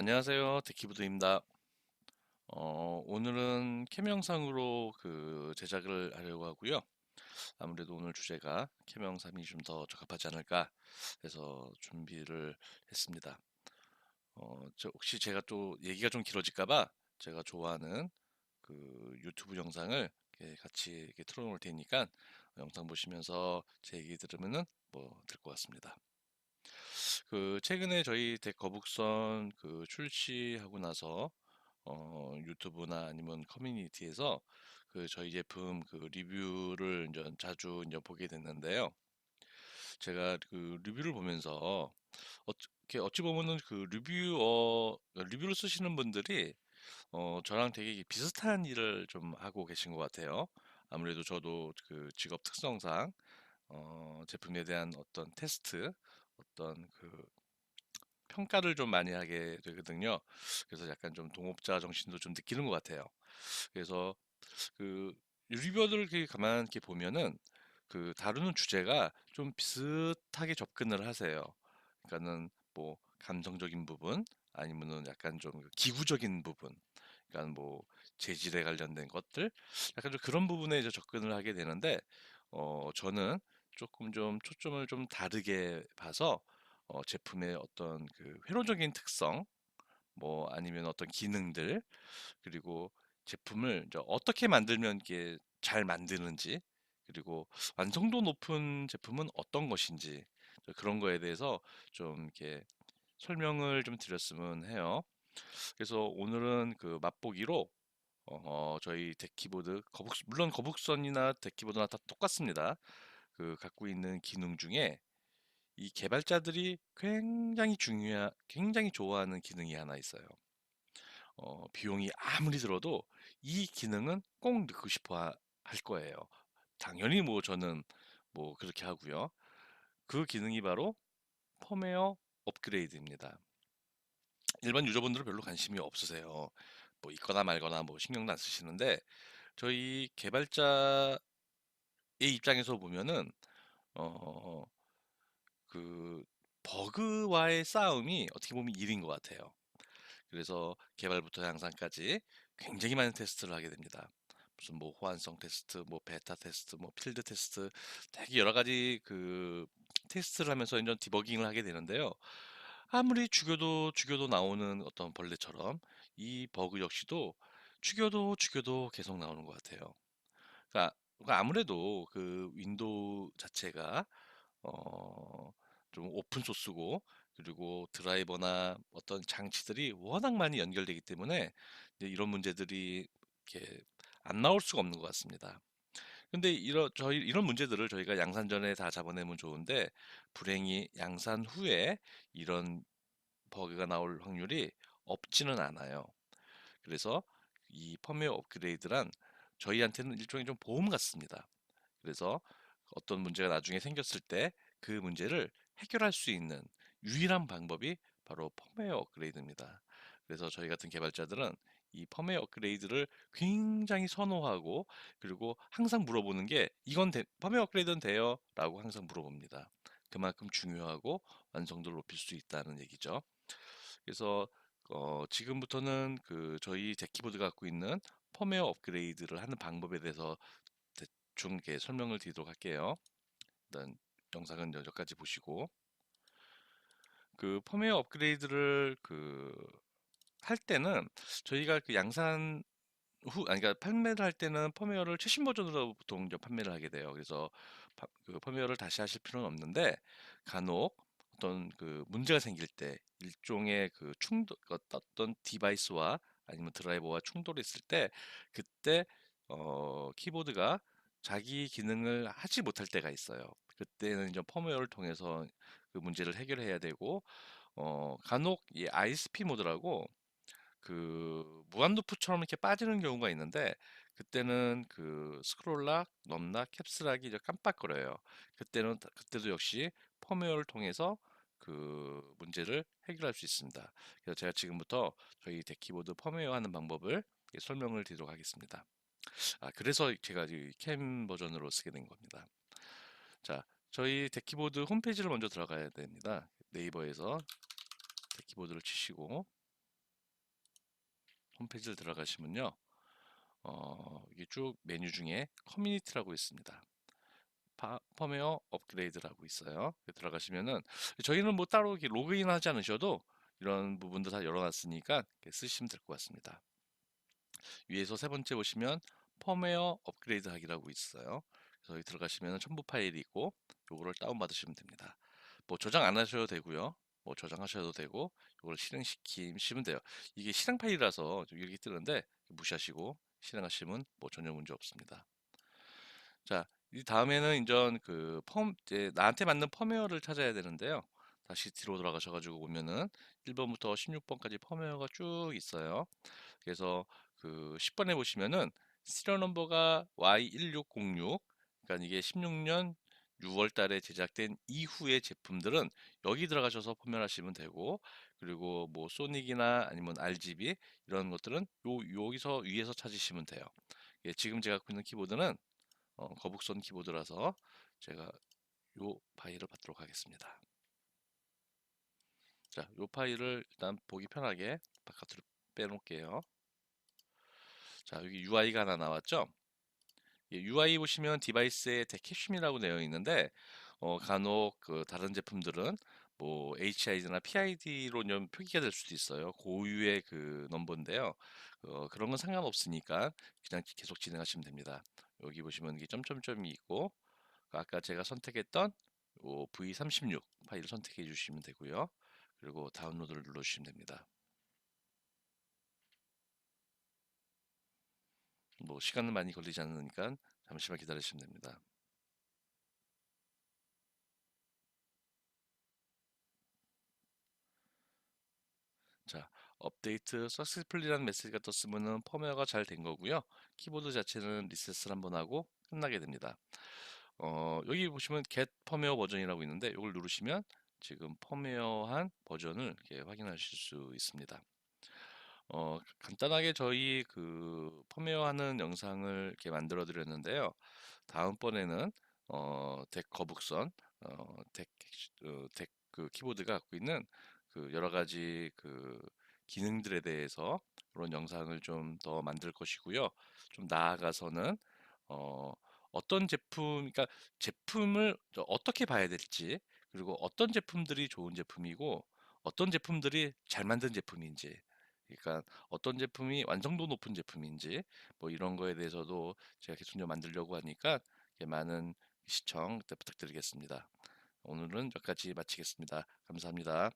안녕하세요. 데키보드입니다. 어, 오늘은 캠 영상으로 그 제작을 하려고 하고요. 아무래도 오늘 주제가 캠 영상이 좀 더 적합하지 않을까 해서 준비를 했습니다. 어, 저 혹시 제가 또 얘기가 좀 길어질까봐 제가 좋아하는 그 유튜브 영상을 같이 틀어놓을 테니까 영상 보시면서 제 얘기 들으면은 뭐될것 같습니다. 그 최근에 저희 덱 거북선 그 출시하고 나서 어, 유튜브나 아니면 커뮤니티에서 그 저희 제품 그 리뷰를 이제 자주 이제 보게 됐는데요. 제가 그 리뷰를 보면서 어떻게 어찌 보면은 그 리뷰어 리뷰를 쓰시는 분들이 어, 저랑 되게 비슷한 일을 좀 하고 계신 것 같아요. 아무래도 저도 그 직업 특성상 어, 제품에 대한 어떤 테스트, 어떤 그 평가를 좀 많이 하게 되거든요. 그래서 약간 좀 동업자 정신도 좀 느끼는 것 같아요. 그래서 그 리뷰어들을 이렇게 가만 이렇게 보면은 그 다루는 주제가 좀 비슷하게 접근을 하세요. 그러니까는 뭐 감성적인 부분 아니면은 약간 좀 기구적인 부분, 그러니까 뭐 재질에 관련된 것들, 약간 좀 그런 부분에 이제 접근을 하게 되는데 어 저는 조금 좀 초점을 좀 다르게 봐서 어 제품의 어떤 그 회로적인 특성, 뭐 아니면 어떤 기능들 그리고 제품을 어떻게 만들면 이게 잘 만드는지 그리고 완성도 높은 제품은 어떤 것인지 그런 거에 대해서 좀 이렇게 설명을 좀 드렸으면 해요. 그래서 오늘은 그 맛보기로 어, 저희 덱키보드 거북 물론 거북선이나 덱키보드나 다 똑같습니다. 그 갖고 있는 기능 중에 이 개발자들이 굉장히 중요한 굉장히 좋아하는 기능이 하나 있어요. 어, 비용이 아무리 들어도 이 기능은 꼭 넣고 싶어 할 거예요. 당연히 뭐 저는 뭐 그렇게 하고요. 그 기능이 바로 펌웨어 업그레이드입니다. 일반 유저분들은 별로 관심이 없으세요. 뭐 있거나 말거나 뭐 신경도 안 쓰시는데 저희 개발자의 입장에서 보면은 어, 그 버그와의 싸움이 어떻게 보면 일인 것 같아요. 그래서 개발부터 양산까지 굉장히 많은 테스트를 하게 됩니다. 무슨 뭐 호환성 테스트, 뭐 베타 테스트, 뭐 필드 테스트, 되게 여러 가지 그 테스트를 하면서 이제 디버깅을 하게 되는데요. 아무리 죽여도 죽여도 나오는 어떤 벌레처럼 이 버그 역시도 죽여도 죽여도 계속 나오는 것 같아요. 그러니까 그러니까 아무래도 그 윈도우 자체가 어, 좀 오픈 소스고 그리고 드라이버나 어떤 장치들이 워낙 많이 연결되기 때문에 이제 이런 문제들이 이렇게 안 나올 수가 없는 것 같습니다. 근데 이런 저희 이런 문제들을 저희가 양산 전에 다 잡아내면 좋은데 불행히 양산 후에 이런 버그가 나올 확률이 없지는 않아요. 그래서 이 펌웨어 업그레이드란 저희한테는 일종의 좀 보험 같습니다. 그래서 어떤 문제가 나중에 생겼을 때 그 문제를 해결할 수 있는 유일한 방법이 바로 펌웨어 업그레이드입니다. 그래서 저희 같은 개발자들은 이 펌웨어 업그레이드를 굉장히 선호하고 그리고 항상 물어보는 게 이건 데, 펌웨어 업그레이드는 돼요? 라고 항상 물어봅니다. 그만큼 중요하고 완성도를 높일 수 있다는 얘기죠. 그래서 어, 지금부터는 그 저희 덱키보드가 갖고 있는 펌웨어 업그레이드를 하는 방법에 대해서 대충 이렇게 설명을 드리도록 할게요. 일단 영상은 여기까지 보시고 그 펌웨어 업그레이드를 그 할 때는 저희가 그 양산 후, 아니, 그러니까 판매를 할 때는 펌웨어를 최신 버전으로 보통 이제 판매를 하게 돼요. 그래서 파- 그 펌웨어를 다시 하실 필요는 없는데 간혹 어떤 그 문제가 생길 때 일종의 그 충돌 어떤 디바이스와 아니면 드라이버와 충돌이 있을 때 그때 어 키보드가 자기 기능을 하지 못할 때가 있어요. 그때는 이제 펌웨어를 통해서 그 문제를 해결해야 되고 어 간혹 이 ISP 모드라고 그 무한루프처럼 이렇게 빠지는 경우가 있는데 그때는 그 스크롤락, 넘락, 캡스락이 깜빡거려요. 그때는 그때도 역시 펌웨어를 통해서 그 문제를 해결할 수 있습니다. 그래서 제가 지금부터 저희 데키보드 펌웨어 하는 방법을 설명을 드리도록 하겠습니다. 아, 그래서 제가 이캠 버전으로 쓰게 된 겁니다. 자, 저희 데키보드 홈페이지를 먼저 들어가야 됩니다. 네이버에서 데키보드를 치시고 홈페이지를 들어가시면요. 어, 이게 쭉 메뉴 중에 커뮤니티라고 있습니다. 파, 펌웨어 업그레이드라고 있어요. 들어가시면은 저희는 뭐 따로 이렇게 로그인 하지 않으셔도 이런 부분도 다 열어놨으니까 쓰시면 될 것 같습니다. 위에서 세 번째 보시면 펌웨어 업그레이드 하기라고 있어요. 그래서 들어가시면 첨부 파일이 있고 요거를 다운받으시면 됩니다. 뭐 저장 안 하셔도 되고요. 뭐 저장하셔도 되고 이걸 실행시키시면 돼요. 이게 실행 파일이라서 이렇게 뜨는데 무시하시고 실행하시면 뭐 전혀 문제 없습니다. 자, 이 다음에는 이제 그 펌, 이제 나한테 맞는 펌웨어를 찾아야 되는데요. 다시 뒤로 돌아가셔가지고 보면은 1번부터 16번까지 펌웨어가 쭉 있어요. 그래서 그 10번에 보시면은 시리얼 넘버가 Y1606, 그러니까 이게 16년 6월 달에 제작된 이후의 제품들은 여기 들어가셔서 포맷하시면 되고 그리고 뭐 소닉이나 아니면 RGB 이런 것들은 요 여기서 위에서 찾으시면 돼요. 예, 지금 제가 갖고 있는 키보드는 어, 거북선 키보드라서 제가 요 파일을 받도록 하겠습니다. 자, 요 파일을 일단 보기 편하게 바깥으로 빼놓을게요. 자, 여기 UI가 하나 나왔죠? UI 보시면 디바이스에 데캐슘이라고 되어 있는데 어, 간혹 그 다른 제품들은 뭐 HID나 PID로 좀 표기가 될 수도 있어요. 고유의 그 넘버인데요. 어, 그런 건 상관없으니까 그냥 계속 진행하시면 됩니다. 여기 보시면 이게 점점점이 있고 아까 제가 선택했던 V36 파일을 선택해 주시면 되고요. 그리고 다운로드를 눌러주시면 됩니다. 뭐 시간은 많이 걸리지 않으니까 잠시만 기다리시면 됩니다. 자, 업데이트 석세스풀리라는 메시지가 떴으면은 펌웨어가 잘 된 거고요. 키보드 자체는 리셋을 한번 하고 끝나게 됩니다. 어, 여기 보시면 get 펌웨어 버전이라고 있는데 이걸 누르시면 지금 펌웨어한 버전을 이렇게 확인하실 수 있습니다. 어, 간단하게 저희 그 펌웨어 하는 영상을 이렇게 만들어 드렸는데요. 다음번에는 어, 덱 거북선, 어, 덱, 어, 덱그 키보드가 갖고 있는 그 여러 가지 그 기능들에 대해서 그런 영상을 좀 더 만들 것이고요. 좀 나아가서는 어, 어떤 제품, 그러니까 제품을 어떻게 봐야 될지, 그리고 어떤 제품들이 좋은 제품이고, 어떤 제품들이 잘 만든 제품인지, 그러니까 어떤 제품이 완성도 높은 제품인지, 뭐 이런 거에 대해서도 제가 계속 좀 만들려고 하니까 많은 시청 부탁드리겠습니다. 오늘은 여기까지 마치겠습니다. 감사합니다.